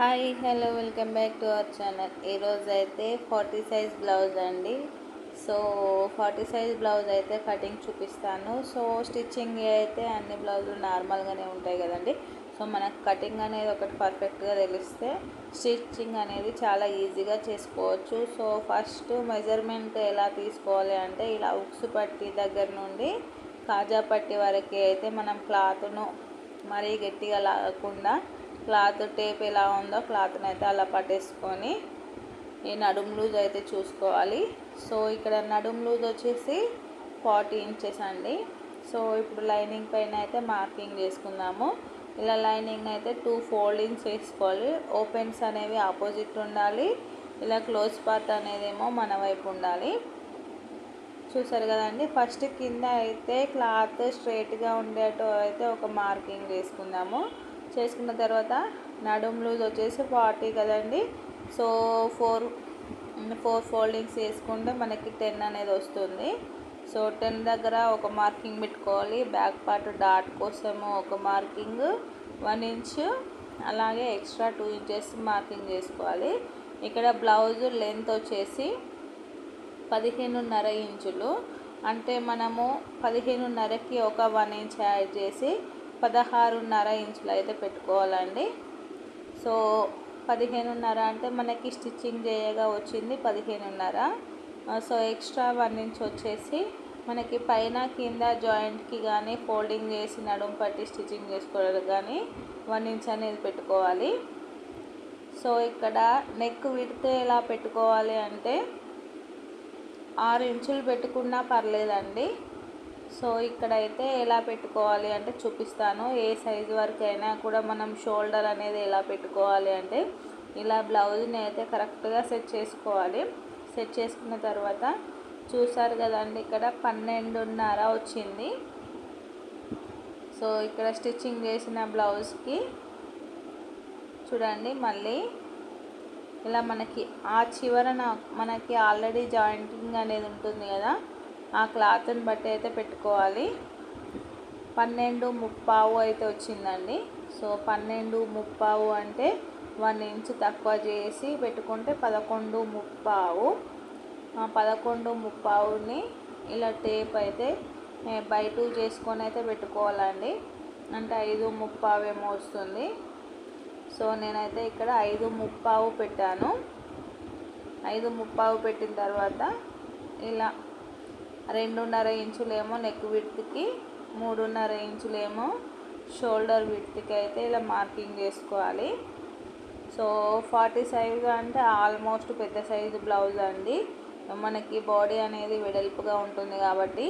Hi hello welcome back to our channel. ఈరోజు అయితే forty size blouse అండి. So forty size blouse అయితే cutting చూపిస్తాను. సో స్టిచ్చింగ్ అయితే అన్ని బ్లౌజులు నార్మల్గానే ఉంటాయి కదండి. సో మనకు కటింగ్ అనేది ఒకటి పర్ఫెక్ట్గా తెలిస్తే స్టిచ్చింగ్ అనేది చాలా ఈజీగా చేసుకోవచ్చు. సో ఫస్ట్ మెజర్మెంట్ ఎలా తీసుకోవాలి అంటే ఇలా ఉక్స్ పట్టి దగ్గర నుండి కాజా పట్టి వరకు అయితే మనం క్లాత్ను మరీ గట్టిగా లాగకుండా క్లాత్ టేప్ ఎలా ఉందో క్లాత్ని అయితే అలా పట్టేసుకొని ఈ నడుము లూజ్ అయితే చూసుకోవాలి. సో ఇక్కడ నడుము లూజ్ వచ్చేసి ఫార్టీ ఇంచెస్ అండి. సో ఇప్పుడు లైనింగ్ పైన అయితే మార్కింగ్ చేసుకుందాము. ఇలా లైనింగ్ అయితే టూ ఫోల్డింగ్స్ వేసుకోవాలి. ఓపెన్స్ అనేవి ఆపోజిట్ ఉండాలి. ఇలా క్లోజ్ పార్ట్ అనేదేమో మన వైపు ఉండాలి. చూసారు కదండి ఫస్ట్ కింద అయితే క్లాత్ స్ట్రైట్గా ఉండేటో అయితే ఒక మార్కింగ్ వేసుకుందాము చేసుకున్న తర్వాత నడుం లూజ్ వచ్చేసి ఫార్టీ కదండి. సో ఫోర్ ఫోర్ ఫోల్డింగ్స్ వేసుకుంటే మనకి టెన్ అనేది వస్తుంది. సో టెన్ దగ్గర ఒక మార్కింగ్ పెట్టుకోవాలి. బ్యాక్ పార్ట్ డాట్ కోసము ఒక మార్కింగ్ వన్ ఇంచ్ అలాగే ఎక్స్ట్రా టూ ఇంచెస్ మార్కింగ్ చేసుకోవాలి. ఇక్కడ బ్లౌజ్ లెంత్ వచ్చేసి పదిహేనున్నర ఇంచులు. అంటే మనము పదిహేనున్నరకి ఒక వన్ ఇంచ్ యాడ్ చేసి పదహారున్నర ఇంచులు అయితే పెట్టుకోవాలండి. సో పదిహేనున్నర అంటే మనకి స్టిచ్చింగ్ చేయగా వచ్చింది పదిహేనున్నర. సో ఎక్స్ట్రా వన్ ఇంచ్ వచ్చేసి మనకి పైన కింద జాయింట్కి కానీ ఫోల్డింగ్ చేసి నడుము పట్టి స్టిచ్చింగ్ చేసుకోవడం కానీ వన్ ఇంచ్ అనేది పెట్టుకోవాలి. సో ఇక్కడ నెక్ విడితే ఎలా పెట్టుకోవాలి అంటే ఆరు ఇంచులు పెట్టుకున్నా పర్లేదండి. సో ఇక్కడైతే ఎలా పెట్టుకోవాలి అంటే చూపిస్తాను. ఏ సైజు వరకు అయినా కూడా మనం షోల్డర్ అనేది ఎలా పెట్టుకోవాలి అంటే ఇలా బ్లౌజ్ని అయితే కరెక్ట్గా సెట్ చేసుకోవాలి. సెట్ చేసుకున్న తర్వాత చూసారు కదండి ఇక్కడ పన్నెండున్నర వచ్చింది. సో ఇక్కడ స్టిచ్చింగ్ చేసిన బ్లౌజ్కి చూడండి మళ్ళీ ఇలా మనకి ఆ చివరన మనకి ఆల్రెడీ జాయింటింగ్ అనేది ఉంటుంది కదా ఆ క్లాత్ని బట్టి అయితే పెట్టుకోవాలి. పన్నెండు ముప్పావు అయితే వచ్చిందండి. సో పన్నెండు ముప్పావు అంటే వన్ ఇంచ్ తక్కువ చేసి పెట్టుకుంటే పదకొండు ముప్పావు. ఆ పదకొండు ముప్పావుని ఇలా టేప్ అయితే బై టూ చేసుకొని అయితే పెట్టుకోవాలండి. అంటే ఐదు ముప్పావు ఏమో వస్తుంది. సో నేనైతే ఇక్కడ ఐదు ముప్పావు పెట్టాను. ఐదు ముప్పావు పెట్టిన తర్వాత ఇలా రెండున్నర ఇంచులేమో నెక్ విడ్త్కి మూడున్నర ఇంచులేమో షోల్డర్ విడ్త్కి అయితే ఇలా మార్కింగ్ చేసుకోవాలి. సో ఫార్టీ సైజు అంటే ఆల్మోస్ట్ పెద్ద సైజు బ్లౌజ్ అండి. మనకి బాడీ అనేది వెడల్పుగా ఉంటుంది కాబట్టి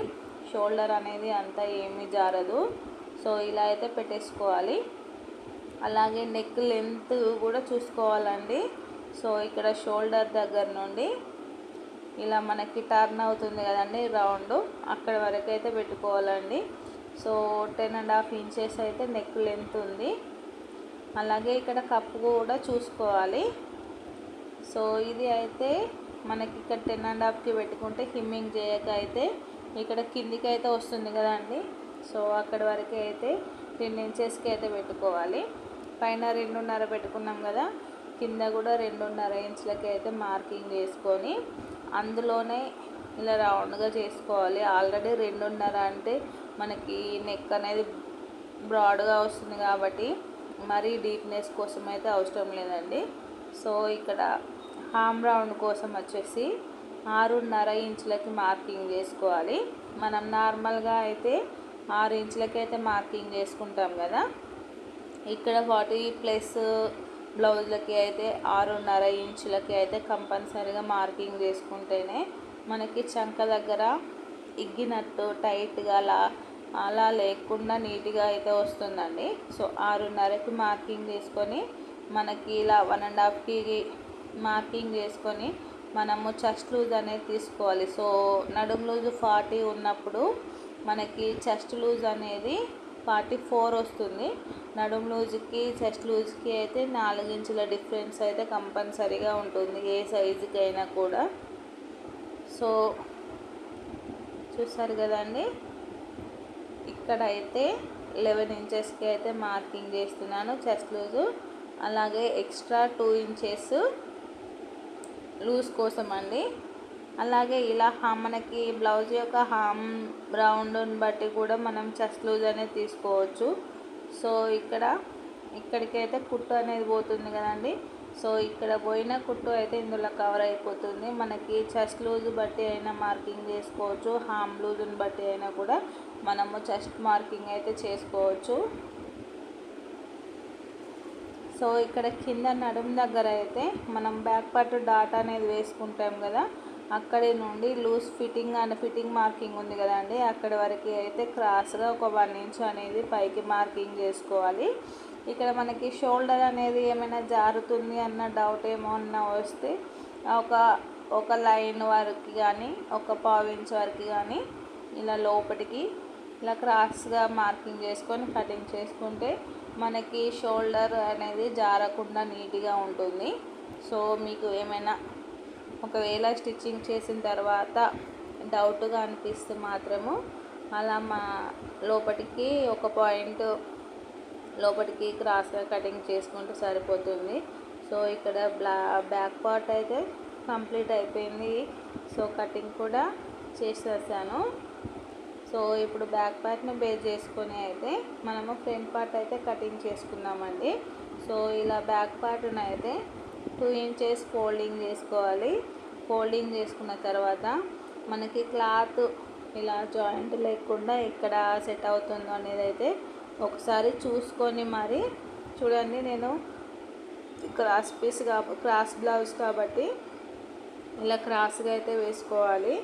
షోల్డర్ అనేది అంతా ఏమీ జారదు. సో ఇలా అయితే పెట్టేసుకోవాలి. అలాగే నెక్ లెంత్ కూడా చూసుకోవాలండి. సో ఇక్కడ షోల్డర్ దగ్గర నుండి ఇలా మనకి టర్న్ అవుతుంది కదండి రౌండ్. అక్కడ వరకు అయితే పెట్టుకోవాలండి. So ten and half inches అయితే నెక్ లెంత్ ఉంది. అలాగే ఇక్కడ కప్పు కూడా చూసుకోవాలి. సో ఇది అయితే మనకి ఇక్కడ టెన్ అండ్ హాఫ్కి పెట్టుకుంటే హిమ్మింగ్ చేయక అయితే ఇక్కడ కిందికి అయితే వస్తుంది కదండి. సో అక్కడ వరకు అయితే టెన్ ఇంచెస్కి అయితే పెట్టుకోవాలి. పైన రెండున్నర పెట్టుకున్నాం కదా కింద కూడా రెండున్నర ఇంచులకి అయితే మార్కింగ్ చేసుకొని అందులోనే ఇలా రౌండ్గా చేసుకోవాలి. ఆల్రెడీ రెండున్నర అంటే మనకి నెక్ అనేది బ్రాడ్గా వస్తుంది కాబట్టి మరీ డీప్నెస్ కోసం అయితే అవసరం లేదండి. సో ఇక్కడ హామ్ రౌండ్ కోసం వచ్చేసి ఆరున్నర ఇంచులకి మార్కింగ్ చేసుకోవాలి. మనం నార్మల్గా అయితే ఆరు ఇంచులకి అయితే మార్కింగ్ చేసుకుంటాం కదా. ఇక్కడ ఫార్టీ ప్లస్ బ్లౌజ్లకి అయితే ఆరున్నర ఇంచులకి అయితే కంపల్సరీగా మార్కింగ్ చేసుకుంటేనే మనకి చంక దగ్గర ఇగ్గినట్టు టైట్గా అలా అలా లేకుండా నీట్గా అయితే వస్తుందండి. సో ఆరున్నరకి మార్కింగ్ చేసుకొని మనకి ఇలా వన్ అండ్ హాఫ్కి మార్కింగ్ చేసుకొని మనము చెస్ట్ లూజ్ అనేది తీసుకోవాలి. సో నడుము లూజ్ ఫార్టీ ఉన్నప్పుడు మనకి చెస్ట్ లూజ్ అనేది ఫార్టీ ఫోర్ వస్తుంది. నడుం లూజ్కి చెస్ట్ లూజ్కి అయితే నాలుగు ఇంచుల డిఫరెన్స్ అయితే కంపల్సరీగా ఉంటుంది ఏ సైజుకి అయినా కూడా. సో చూసారు కదండి? ఇక్కడ అయితే లెవెన్ ఇంచెస్కి అయితే మార్కింగ్ చేస్తున్నాను చెస్ట్ లూజు. అలాగే ఎక్స్ట్రా టూ ఇంచెస్ లూజ్ కోసం అండి అలాగే ఇలా హా- మనకి బ్లౌజ్ యొక్క హామ్ రౌండ్ని బట్టి కూడా మనం చెస్ట్ లూజ్ అనేది తీసుకోవచ్చు. సో ఇక్కడ ఇక్కడికైతే కుట్టు అనేది పోతుంది కదండి. సో ఇక్కడ పోయిన కుట్టు అయితే ఇందులో కవర్ అయిపోతుంది. మనకి చెస్ట్ లూజ్ బట్టి అయినా మార్కింగ్ చేసుకోవచ్చు. హామ్ లూజ్ని బట్టి అయినా కూడా మనము చెస్ట్ మార్కింగ్ అయితే చేసుకోవచ్చు. సో ఇక్కడ కింద నడుము దగ్గర అయితే మనం బ్యాక్ పార్ట్ డాట్ అనేది వేసుకుంటాం కదా. అక్కడి నుండి loose fitting and fitting marking ఉంది కదండి. అక్కడి వరకు అయితే క్రాస్గా ఒక వన్ ఇంచ్ అనేది పైకి మార్కింగ్ చేసుకోవాలి. ఇక్కడ మనకి షోల్డర్ అనేది ఏమైనా జారుతుంది అన్న డౌట్ ఏమో అన్న వస్తే ఒక ఒక లైన్ వరకు కానీ ఒక పావు ఇంచ్ వరకు కానీ ఇలా లోపలికి ఇలా క్రాస్గా మార్కింగ్ చేసుకొని కటింగ్ చేసుకుంటే మనకి షోల్డర్ అనేది జారకుండా నీట్గా ఉంటుంది. సో మీకు ఏమైనా ఒకవేళ స్టిచ్చింగ్ చేసిన తర్వాత డౌట్గా అనిపిస్తే మాత్రము అలా మా లోపటికి ఒక పాయింట్ లోపటికి క్రాస్గా కటింగ్ చేసుకుంటే సరిపోతుంది. సో ఇక్కడ బ్లా బ్యాక్ పార్ట్ అయితే కంప్లీట్ అయిపోయింది. సో కటింగ్ కూడా చేసేసాను. సో ఇప్పుడు బ్యాక్ పార్ట్ని బేస్ చేసుకొని అయితే మనము ఫ్రంట్ పార్ట్ అయితే కటింగ్ చేసుకున్నామండి సో ఇలా బ్యాక్ పార్ట్ని అయితే టూ ఇంచెస్ ఫోల్డింగ్ చేసుకోవాలి. ఫోల్డింగ్ చేసుకున్న తర్వాత మనకి క్లాత్ ఇలా జాయింట్ లేకుండా ఎక్కడ సెట్ అవుతుందో అనేది అయితే ఒకసారి చూసుకొని మరి చూడండి నేను క్రాస్ పీస్ కా క్రాస్ బ్లౌజ్ కాబట్టి ఇలా క్రాస్గా అయితే వేసుకోవాలి.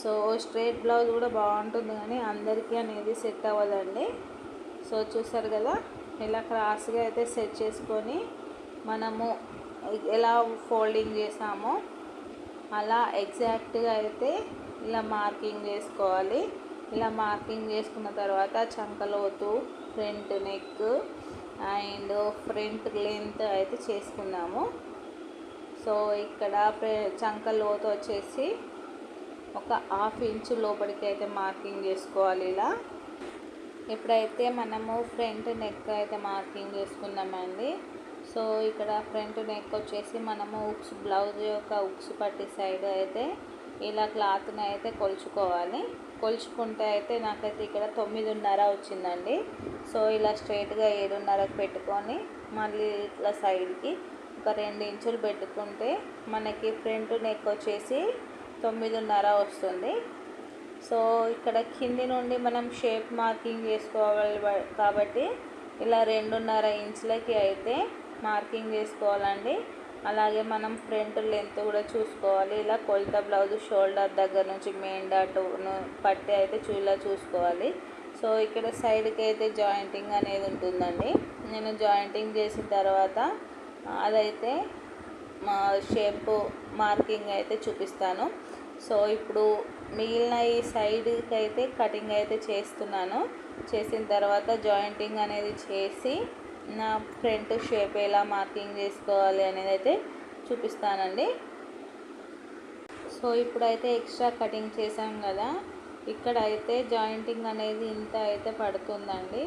సో స్ట్రైట్ బ్లౌజ్ కూడా బాగుంటుంది కానీ అందరికీ అనేది సెట్ అవ్వదండి. సో చూసారు కదా ఇలా క్రాస్గా అయితే సెట్ చేసుకొని మనము ఎలా ఫోల్డింగ్ చేసామో అలా ఎగ్జాక్ట్గా అయితే ఇలా మార్కింగ్ చేసుకోవాలి. ఇలా మార్కింగ్ చేసుకున్న తర్వాత చంకలోతు front neck and front length అయితే చేసుకున్నాము. సో ఇక్కడ ఫ్ర- చంక లోతు వచ్చేసి ఒక హాఫ్ ఇంచు లోపలికి అయితే మార్కింగ్ చేసుకోవాలి ఇలా. ఇప్పుడైతే మనము ఫ్రంట్ నెక్ అయితే మార్కింగ్ చేసుకున్నామండి సో ఇక్కడ ఫ్రంట్ నెక్ వచ్చేసి మనము ఉక్స్ బ్లౌజ్ యొక్క ఉక్స్ పట్టి సైడ్ అయితే ఇలా క్లాత్ని అయితే కొలుచుకోవాలి. కొలుచుకుంటే అయితే నాకైతే ఇక్కడ తొమ్మిదిన్నర వచ్చిందండి. సో ఇలా స్ట్రైట్గా ఏడున్నరకు పెట్టుకొని మళ్ళీ ఇట్లా సైడ్కి ఒక రెండు ఇంచులు పెట్టుకుంటే మనకి ఫ్రంట్ నెక్ వచ్చేసి తొమ్మిదిన్నర వస్తుంది. సో ఇక్కడ కింది నుండి మనం షేప్ మార్కింగ్ చేసుకోవాలి కాబట్టి ఇలా రెండున్నర ఇంచులకి అయితే మార్కింగ్ చేసుకోవాలండి. అలాగే మనం ఫ్రంట్ లెంత్ కూడా చూసుకోవాలి. ఇలా కొలత బ్లౌజ్ షోల్డర్ దగ్గర నుంచి మెయిన్ డాట్ పట్టి అయితే చూ ఇలా చూసుకోవాలి. సో ఇక్కడ సైడ్కి అయితే జాయింటింగ్ అనేది ఉంటుందండి. నేను జాయింటింగ్ చేసిన తర్వాత అదైతే మా షేప్ మార్కింగ్ అయితే చూపిస్తాను. సో ఇప్పుడు మిగిలిన ఈ సైడ్కి అయితే కటింగ్ అయితే చేస్తున్నాను. చేసిన తర్వాత జాయింటింగ్ అనేది చేసి నా ఫ్రంట్ షేప్ ఎలా మార్కింగ్ చేసుకోవాలి అనేది అయితే చూపిస్తానండి. సో ఇప్పుడైతే ఎక్స్ట్రా కటింగ్ చేసాం కదా ఇక్కడ అయితే జాయింటింగ్ అనేది ఇంత అయితే పడుతుందండి.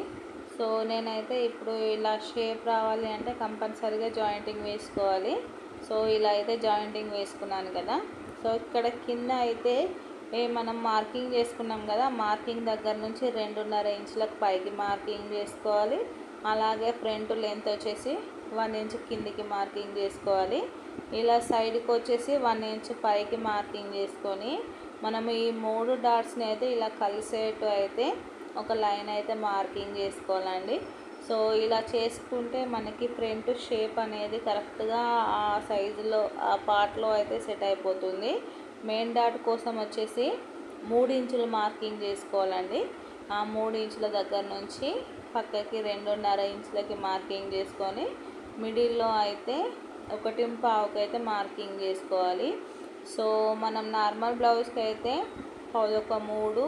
సో నేనైతే ఇప్పుడు ఇలా షేప్ రావాలి అంటే కంపల్సరీగా జాయింటింగ్ వేసుకోవాలి. సో ఇలా అయితే జాయింటింగ్ వేసుకున్నాను కదా. సో ఇక్కడ కింద అయితే ఏ మనం మార్కింగ్ చేసుకున్నాం కదా మార్కింగ్ దగ్గర నుంచి రెండున్నర ఇంచులకు పైకి మార్కింగ్ చేసుకోవాలి. అలాగే ఫ్రంట్ లెంత్ వచ్చేసి వన్ ఇంచ్ కిందికి మార్కింగ్ చేసుకోవాలి. ఇలా సైడ్కి వచ్చేసి వన్ ఇంచ్ పైకి మార్కింగ్ చేసుకొని మనం ఈ మూడు డాట్స్ని అయితే ఇలా కలిసేటు అయితే ఒక లైన్ అయితే మార్కింగ్ చేసుకోవాలండి. సో ఇలా చేసుకుంటే మనకి ఫ్రంట్ షేప్ అనేది కరెక్ట్గా ఆ సైజులో ఆ పార్ట్లో అయితే సెట్ అయిపోతుంది. మెయిన్ డాట్ కోసం వచ్చేసి మూడు ఇంచులు మార్కింగ్ చేసుకోవాలండి. ఆ మూడు ఇంచుల దగ్గర నుంచి పక్కకి రెండున్నర ఇంచులకి మార్కింగ్ చేసుకొని మిడిల్లో అయితే ఒకటి పావుకి అయితే మార్కింగ్ చేసుకోవాలి. సో మనం నార్మల్ బ్లౌజ్కి అయితే ఒక మూడు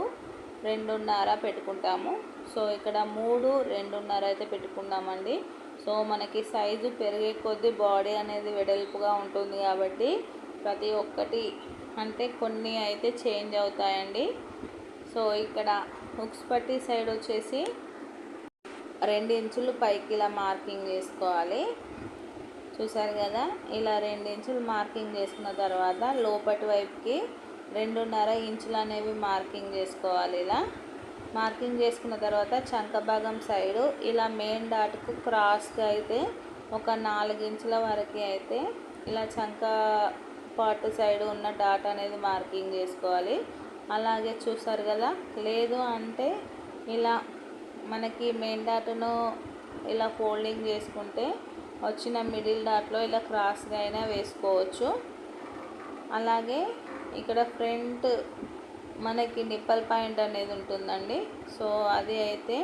రెండున్నర పెట్టుకుంటాము. సో ఇక్కడ మూడు రెండున్నర అయితే పెట్టుకున్నామండి సో మనకి సైజు పెరిగే కొద్దీ బాడీ అనేది వెడల్పుగా ఉంటుంది కాబట్టి ప్రతి ఒక్కటి అంటే కొన్ని అయితే చేంజ్ అవుతాయండి. సో ఇక్కడ హుక్స్ పట్టి సైడ్ వచ్చేసి రెండు ఇంచులు పైకి ఇలా మార్కింగ్ చేసుకోవాలి. చూసారు కదా? ఇలా రెండు ఇంచులు మార్కింగ్ చేసుకున్న తర్వాత లోపటి వైపుకి రెండున్నర ఇంచులు అనేవి మార్కింగ్ చేసుకోవాలి ఇలా. మార్కింగ్ చేసుకున్న తర్వాత చంక భాగం సైడు ఇలా మెయిన్ డాట్కు క్రాస్గా అయితే ఒక నాలుగు ఇంచుల వరకు అయితే ఇలా చంక పార్ట్ సైడ్ ఉన్న డాట్ అనేది మార్కింగ్ చేసుకోవాలి. అలాగే చూసారు కదా? లేదు అంటే ఇలా మనకి మెయిన్ డాట్ను ఇలా ఫోల్డింగ్ చేసుకుంటే వచ్చిన మిడిల్ డాట్లో ఇలా క్రాస్గా అయినా వేసుకోవచ్చు. అలాగే ఇక్కడ ఫ్రంట్ మనకి నిప్పల్ పాయింట్ అనేది ఉంటుందండి. సో అది అయితే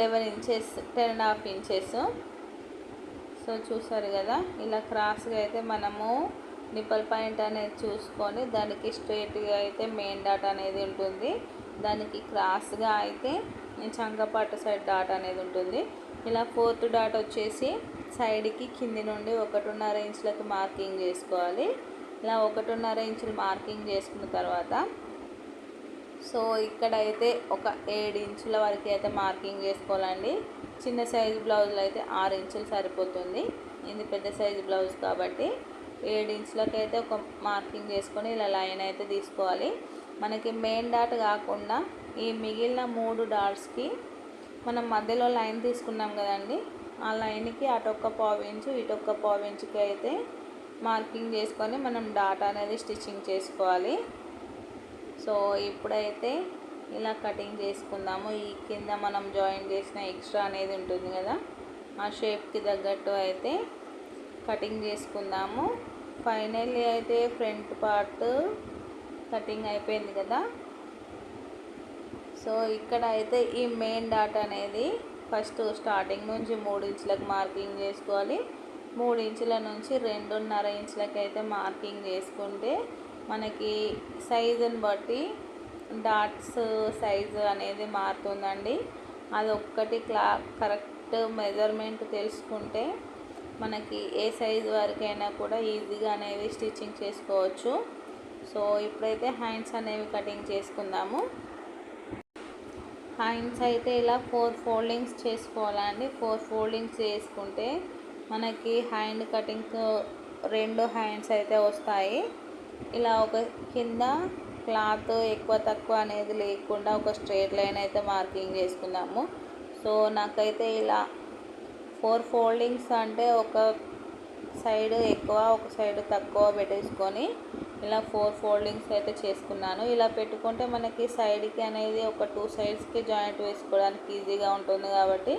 eleven inches ten and half inches so చూసారు కదా ఇలా క్రాస్గా అయితే మనము నిప్పల్ పాయింట్ అనేది చూసుకొని దానికి స్ట్రేట్గా అయితే మెయిన్ డాట్ అనేది ఉంటుంది. దానికి క్రాస్గా అయితే చంకపాటు సైడ్ డాట్ అనేది ఉంటుంది. ఇలా ఫోర్త్ డాట్ వచ్చేసి సైడ్కి కింది నుండి ఒకటిన్నర ఇంచులకు మార్కింగ్ చేసుకోవాలి. ఇలా ఒకటిన్నర ఇంచులు మార్కింగ్ చేసుకున్న తర్వాత సో ఇక్కడైతే ఒక ఏడు ఇంచుల వరకు అయితే మార్కింగ్ చేసుకోవాలండి. చిన్న సైజు బ్లౌజ్లో అయితే ఆరు ఇంచులు సరిపోతుంది. ఇది పెద్ద సైజు బ్లౌజ్ కాబట్టి ఏడు ఇంచులకి అయితే ఒక మార్కింగ్ చేసుకొని ఇలా లైన్ అయితే తీసుకోవాలి. మనకి మెయిన్ డాట్ కాకుండా ఈ మిగిలిన మూడు డాట్స్కి మనం మధ్యలో లైన్ తీసుకున్నాం కదండి. ఆ లైన్కి అటొక్క పావించు ఇంచు ఇటొక్క పావించుకి అయితే మార్కింగ్ చేసుకొని మనం డాట్ అనేది స్టిచ్చింగ్ చేసుకోవాలి. సో ఇప్పుడైతే ఇలా కటింగ్ చేసుకుందాము. ఈ కింద మనం జాయిన్ చేసిన ఎక్స్ట్రా అనేది ఉంటుంది కదా. ఆ షేప్కి తగ్గట్టు అయితే కటింగ్ చేసుకుందాము. ఫైనల్లీ అయితే ఫ్రంట్ పార్ట్ కటింగ్ అయిపోయింది కదా. సో ఇక్కడ అయితే ఈ మెయిన్ డాట్ అనేది ఫస్ట్ స్టార్టింగ్ నుంచి మూడు ఇంచులకు మార్కింగ్ చేసుకోవాలి. మూడు ఇంచుల నుంచి రెండున్నర ఇంచులకు అయితే మార్కింగ్ చేసుకుంటే మనకి సైజుని బట్టి డాట్స్ సైజు అనేది మారుతుందండి. అది ఒక్కటి క్లా కరెక్ట్ మెజర్మెంట్ తెలుసుకుంటే మనకి ఏ సైజు వరకైనా కూడా ఈజీగా అనేవి స్టిచ్చింగ్ చేసుకోవచ్చు. సో ఇప్పుడైతే హ్యాండ్స్ అనేవి కటింగ్ చేసుకుందాము. హ్యాండ్స్ అయితే ఇలా ఫోర్ ఫోల్డింగ్స్ చేసుకోవాలండి ఫోర్ ఫోల్డింగ్స్ చేసుకుంటే మనకి హ్యాండ్ కటింగ్ రెండు హ్యాండ్స్ అయితే వస్తాయి. ఇలా ఒక కింద క్లాత్ ఎక్కువ తక్కువ అనేది లేకుండా ఒక స్ట్రేట్ లైన్ అయితే మార్కింగ్ చేసుకుందాము. సో నాకైతే ఇలా ఫోర్ ఫోల్డింగ్స్ అంటే ఒక సైడ్ ఎక్కువ ఒక సైడ్ తక్కువ పెట్టేసుకొని ఇలా ఫోర్ ఫోల్డింగ్స్ అయితే చేసుకున్నాను. ఇలా పెట్టుకుంటే మనకి సైడ్కి అనేది ఒక టూ సైడ్స్కి జాయింట్ వేసుకోవడానికి ఈజీగా ఉంటుంది కాబట్టి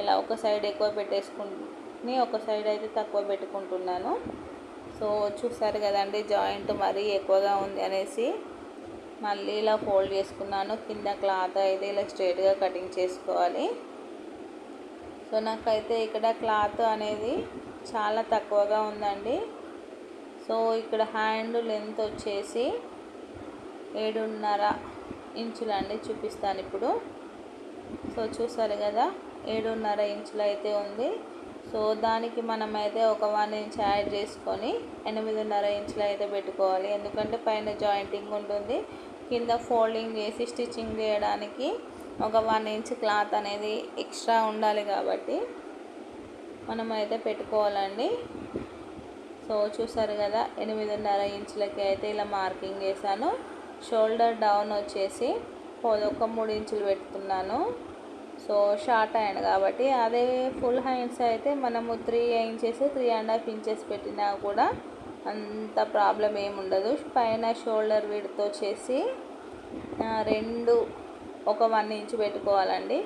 ఇలా ఒక సైడ్ ఎక్కువ పెట్టేసుకుని ఒక సైడ్ అయితే తక్కువ పెట్టుకుంటున్నాను. సో చూసారు కదండి జాయింట్ మరీ ఎక్కువగా ఉంది అనేసి. మళ్ళీ ఇలా ఫోల్డ్ చేసుకున్నాను. కింద క్లాత్ అయితే ఇలా స్ట్రైట్గా కటింగ్ చేసుకోవాలి. సో నాకైతే ఇక్కడ క్లాత్ అనేది చాలా తక్కువగా ఉందండి. సో ఇక్కడ హ్యాండ్ లెంత్ వచ్చేసి ఏడున్నర ఇంచులు అండి చూపిస్తాను ఇప్పుడు. సో చూసారు కదా ఏడున్నర ఇంచులు అయితే ఉంది. సో దానికి మనమైతే ఒక వన్ ఇంచ్ యాడ్ చేసుకొని ఎనిమిదిన్నర ఇంచులు అయితే పెట్టుకోవాలి. ఎందుకంటే పైన జాయింటింగ్ ఉంటుంది. కింద ఫోల్డింగ్ చేసి స్టిచ్చింగ్ చేయడానికి ఒక వన్ ఇంచ్ క్లాత్ అనేది ఎక్స్ట్రా ఉండాలి కాబట్టి మనమైతే పెట్టుకోవాలండి. సో చూసారు కదా ఎనిమిదిన్నర ఇంచులకి అయితే ఇలా మార్కింగ్ చేశాను. షోల్డర్ డౌన్ వచ్చేసి ఒక మూడు ఇంచులు పెడుతున్నాను సో షార్ట్ హ్యాండ్ కాబట్టి అదే ఫుల్ హ్యాండ్స్ అయితే మనము three inches three and half inches పెట్టినా కూడా అంత ప్రాబ్లం ఏముండదు పైన షోల్డర్ విడ్త్ వచ్చేసి రెండు ఒక వన్ ఇంచ్ పెట్టుకోవాలండి.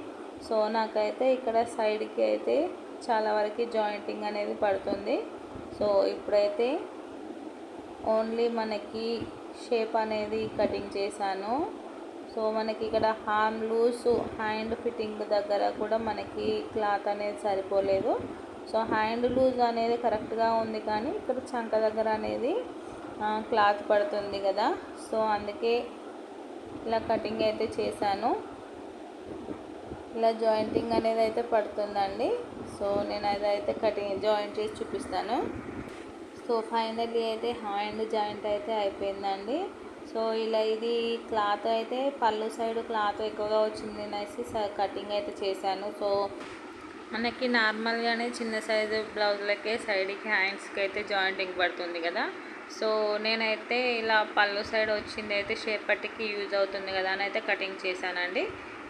సో నాకైతే ఇక్కడ సైడ్కి అయితే చాలా వరకు జాయింటింగ్ అనేది పడుతుంది. సో ఇప్పుడైతే ఓన్లీ మనకి షేప్ అనేది కటింగ్ చేశాను. సో మనకి ఇక్కడ హార్మ్ లూస్ హ్యాండ్ ఫిట్టింగ్ దగ్గర కూడా మనకి క్లాత్ అనేది సరిపోలేదు. సో హ్యాండ్ లూజ్ అనేది కరెక్ట్గా ఉంది కానీ ఇక్కడ చంక దగ్గర అనేది క్లాత్ పడుతుంది కదా. సో అందుకే ఇలా కటింగ్ అయితే చేశాను. ఇలా జాయింటింగ్ అనేది అయితే పడుతుందండి. సో నేను అదైతే కటింగ్ జాయింట్ చేసి చూపిస్తాను. సో ఫైనల్లీ అయితే హ్యాండ్ జాయింట్ అయితే అయిపోయిందండి. సో ఇలా ఇది క్లాత్ అయితే పళ్ళు సైడ్ క్లాత్ ఎక్కువగా వచ్చింది అనేసి కటింగ్ అయితే చేశాను. సో మనకి నార్మల్గానే చిన్న సైజు బ్లౌజులకే సైడ్కి హ్యాండ్స్కి అయితే జాయింటింగ్ పడుతుంది కదా. సో నేనైతే ఇలా పళ్ళు సైడ్ వచ్చింది అయితే షేప్ యూజ్ అవుతుంది కదా అని అయితే కటింగ్ చేశానండి.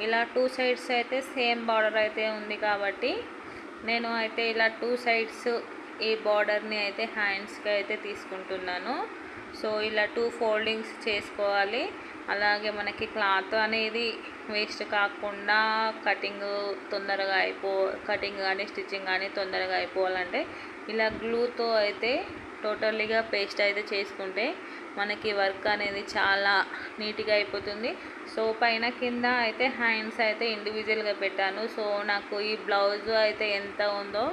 ఇలా టూ సైడ్స్ అయితే సేమ్ బార్డర్ అయితే ఉంది కాబట్టి నేను అయితే ఇలా టూ సైడ్స్ ఈ బార్డర్ని అయితే హ్యాండ్స్కి అయితే తీసుకుంటున్నాను. సో ఇలా టూ ఫోల్డింగ్స్ చేసుకోవాలి. అలాగే మనకి క్లాత్ అనేది వేస్ట్ కాకుండా కటింగ్ తొందరగా అయిపో కటింగ్ కానీ స్టిచ్చింగ్ కానీ తొందరగా అయిపోవాలంటే ఇలా గ్లూతో అయితే టోటల్లీగా పేస్ట్ అయితే చేసుకుంటే మనకి వర్క్ అనేది చాలా నీట్గా అయిపోతుంది. సో పైన కింద అయితే హ్యాండ్స్ అయితే ఇండివిజువల్గా పెట్టాను. సో నాకు ఈ బ్లౌజ్ అయితే ఎంత ఉందో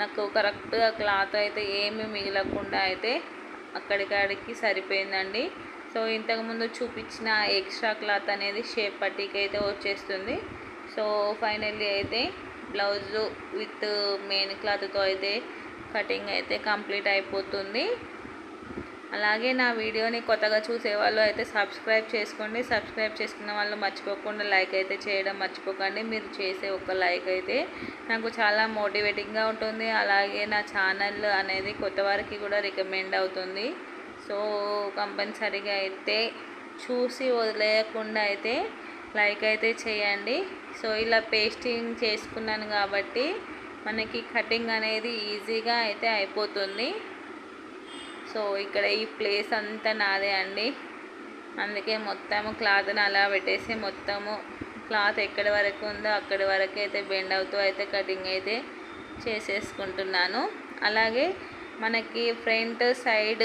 నాకు కరెక్ట్గా క్లాత్ అయితే ఏమి మిగలకుండా అయితే అక్కడికాడికి సరిపోయిందండి. సో ఇంతకుముందు చూపించిన ఎక్స్ట్రా క్లాత్ అనేది షేప్ పట్టీకి అయితే వచ్చేస్తుంది. సో ఫైనల్లీ అయితే బ్లౌజు విత్ మెయిన్ క్లాత్తో అయితే కటింగ్ అయితే కంప్లీట్ అయిపోతుంది. అలాగే నా వీడియోని కొత్తగా చూసే వాళ్ళు అయితే సబ్స్క్రైబ్ చేసుకోండి. సబ్స్క్రైబ్ చేసుకున్న వాళ్ళు మర్చిపోకుండా లైక్ అయితే చేయడం మర్చిపోకండి. మీరు చేసే ఒక లైక్ అయితే నాకు చాలా మోటివేటింగ్గా ఉంటుంది. అలాగే నా ఛానల్ అనేది కొత్త వారికి కూడా రికమెండ్ అవుతుంది. సో కంపల్సరీగా అయితే చూసి వదిలేయకుండా అయితే లైక్ అయితే చేయండి. సో ఇలా పేస్టింగ్ చేసుకున్నాను కాబట్టి మనకి కటింగ్ అనేది ఈజీగా అయితే అయిపోతుంది. సో ఇక్కడ ఈ ప్లేస్ అంతా నాదే అండి. అందుకే మొత్తము క్లాత్ని అలా పెట్టేసి మొత్తము క్లాత్ ఎక్కడి వరకు ఉందో అక్కడి వరకు అయితే బెండ్ అవుతూ అయితే కటింగ్ అయితే చేసేసుకుంటున్నాను. అలాగే మనకి front side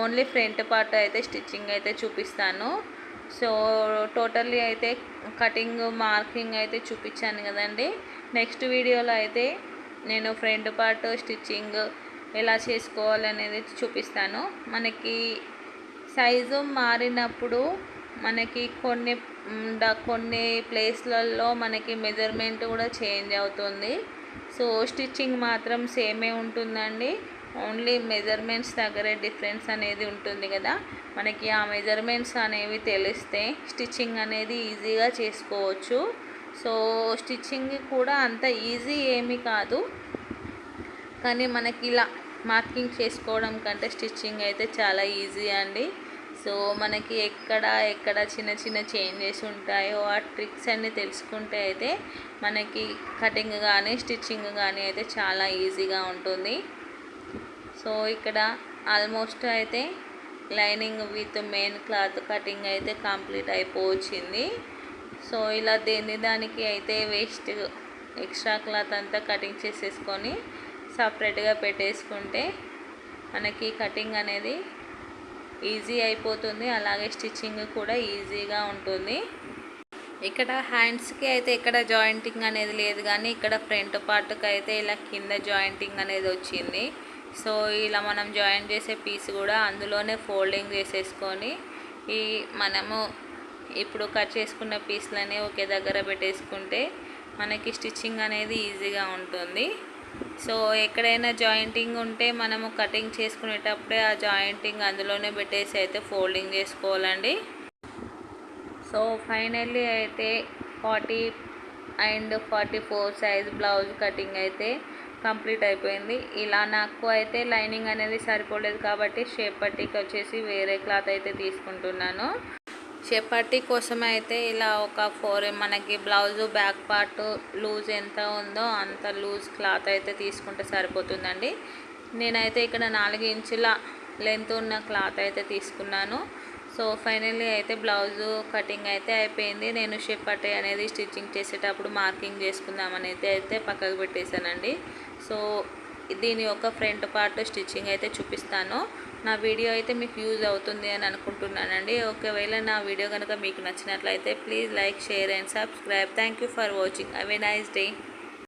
only front part అయితే స్టిచ్చింగ్ అయితే చూపిస్తాను. సో టోటల్లీ అయితే కటింగ్ మార్కింగ్ అయితే చూపించాను కదండి. నెక్స్ట్ వీడియోలో అయితే నేను ఫ్రంట్ పార్ట్ స్టిచ్చింగ్ ఎలా చేసుకోవాలనేది చూపిస్తాను. మనకి సైజు మారినప్పుడు మనకి కొన్ని కొన్ని ప్లేస్లలో మనకి మెజర్మెంట్ కూడా చేంజ్ అవుతుంది. సో స్టిచ్చింగ్ మాత్రం సేమే ఉంటుందండి. ఓన్లీ మెజర్మెంట్స్ దగ్గరే డిఫరెన్స్ అనేది ఉంటుంది కదా. మనకి ఆ మెజర్మెంట్స్ అనేవి తెలిస్తే స్టిచ్చింగ్ అనేది ఈజీగా చేసుకోవచ్చు. సో స్టిచ్చింగ్ కూడా అంత ఈజీ ఏమీ కాదు. కానీ మనకి ఇలా మార్కింగ్ చేసుకోవడం కంటే స్టిచ్చింగ్ అయితే చాలా ఈజీ అండి. సో మనకి ఎక్కడ ఎక్కడ చిన్న చిన్న చేంజెస్ ఉంటాయో ఆ ట్రిక్స్ అన్నీ తెలుసుకుంటే అయితే మనకి కటింగ్ కానీ స్టిచ్చింగ్ కానీ అయితే చాలా ఈజీగా ఉంటుంది. సో ఇక్కడ ఆల్మోస్ట్ అయితే lining with main cloth cutting అయితే కంప్లీట్ అయిపోవచ్చింది. సో ఇలా దేని దానికి అయితే వేస్ట్ ఎక్స్ట్రా క్లాత్ అంతా కటింగ్ చేసేసుకొని సపరేట్గా పెట్టేసుకుంటే మనకి కటింగ్ అనేది ఈజీ అయిపోతుంది. అలాగే స్టిచ్చింగ్ కూడా ఈజీగా ఉంటుంది. ఇక్కడ హ్యాండ్స్కి అయితే ఇక్కడ జాయింటింగ్ అనేది లేదు కానీ ఇక్కడ ఫ్రంట్ పార్ట్కి అయితే ఇలా కింద జాయింటింగ్ అనేది వచ్చింది. సో ఇలా మనం జాయిన్ చేసే పీస్ కూడా అందులోనే ఫోల్డింగ్ చేసేసుకొని ఈ మనము ఇప్పుడు కట్ చేసుకున్న పీస్లని ఒకే దగ్గర పెట్టేసుకుంటే మనకి స్టిచ్చింగ్ అనేది ఈజీగా ఉంటుంది. సో ఎక్కడైనా జాయింటింగ్ ఉంటే మనము కటింగ్ చేసుకునేటప్పుడే ఆ జాయింటింగ్ అందులోనే పెట్టేసి అయితే ఫోల్డింగ్ చేసుకోవాలండి. సో ఫైనల్లీ అయితే forty and forty four size blouse cutting అయితే కంప్లీట్ అయిపోయింది. ఇలా నాకు అయితే లైనింగ్ అనేది సరిపోలేదు కాబట్టి షేప్ పట్టికి వచ్చేసి వేరే క్లాత్ అయితే తీసుకుంటున్నాను. షేప్ పట్టీ కోసం అయితే ఇలా ఒక ఫోర్ మనకి బ్లౌజ్ బ్యాక్ పార్ట్ లూజ్ ఎంత ఉందో అంత లూజ్ క్లాత్ అయితే తీసుకుంటే సరిపోతుందండి. నేనైతే ఇక్కడ నాలుగు ఇంచుల లెంత్ ఉన్న క్లాత్ అయితే తీసుకున్నాను. సో ఫైనల్లీ అయితే బ్లౌజు కటింగ్ అయితే అయిపోయింది. నేను షేప్ అనేది స్టిచ్చింగ్ చేసేటప్పుడు మార్కింగ్ చేసుకుందామని అయితే అయితే పక్కకు పెట్టేశానండి. సో దీని యొక్క ఫ్రంట్ పార్ట్ స్టిచ్చింగ్ అయితే చూపిస్తాను. నా వీడియో అయితే మీకు యూజ్ అవుతుంది అని అనుకుంటున్నానండి. ఒకవేళ నా వీడియో కనుక మీకు నచ్చినట్లయితే please like share and subscribe. Thank you for watching. Have a nice day.